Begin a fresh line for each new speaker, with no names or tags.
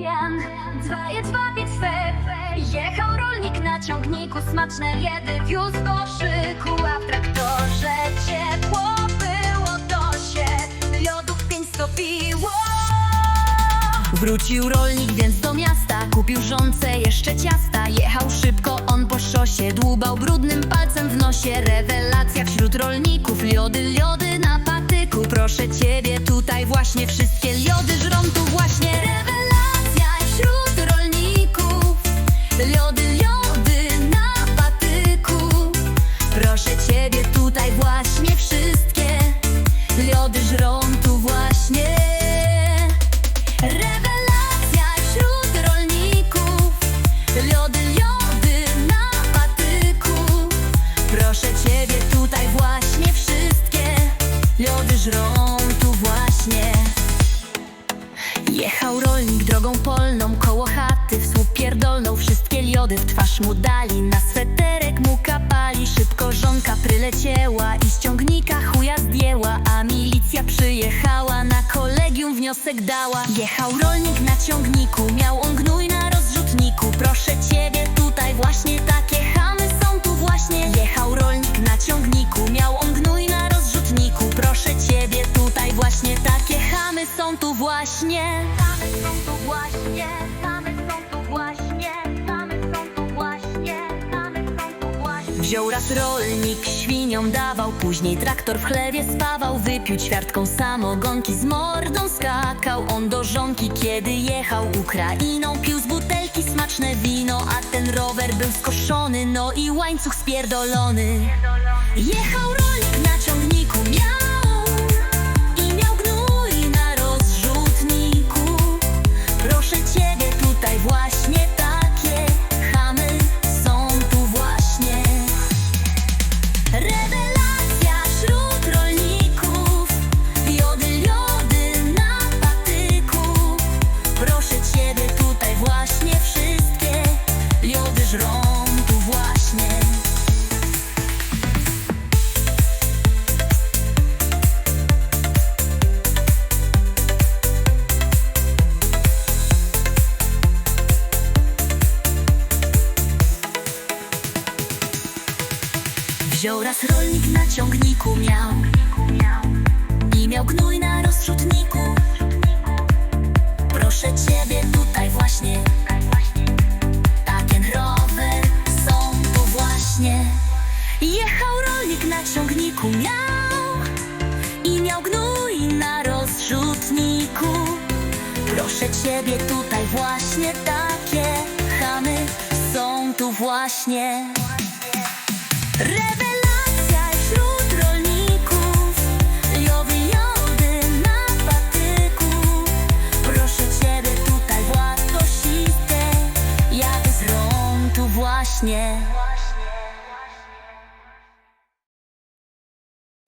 Jan, dwa, je, dwa, pięć, fe, Jechał rolnik na ciągniku, smaczne jedy wiózł do szyku, a w traktorze ciepło było, to się lodów pięć stopiło.
Wrócił rolnik więc do miasta Kupił żonce jeszcze ciasta. Jechał szybko on po szosie Dłubał brudnym palcem w nosie. Rewelacja wśród rolników Liody, liody na patyku. Proszę ciebie, tutaj właśnie Wszystkie liody żrą tu właśnie Rolnik drogą polną Koło chaty w słup pierdolną. Wszystkie liody w twarz mu dali Na sweterek mu kapali. Szybko żonka pryleciała I z ciągnika chuja zdjęła A milicja przyjechała Na kolegium wniosek dała. Jechał rolnik na ciągniku Miał on gnój na rozrzutniku. Proszę ciebie tutaj właśnie takie chamy są tu właśnie. Jechał rolnik na ciągniku Miał on gnój na rozrzutniku. Proszę ciebie tutaj właśnie takie chamy są tu właśnie Wziął raz rolnik, świniom dawał Później traktor w chlewie spawał. Wypił ćwiartką samogonki Z mordą skakał on do żonki. Kiedy jechał Ukrainą Pił z butelki smaczne wino A ten rower był skoszony No i łańcuch spierdolony. Jechał rolnik na ciągniku Miał tutaj Wziął raz rolnik na ciągniku miał. I miał gnój na rozrzutniku. Proszę ciebie tutaj właśnie. Taki rower są tu właśnie. Jechał rolnik na ciągniku miał. I miał gnój na rozrzutniku. Proszę ciebie tutaj właśnie. Takie chamy są tu właśnie. Rewelacja właśnie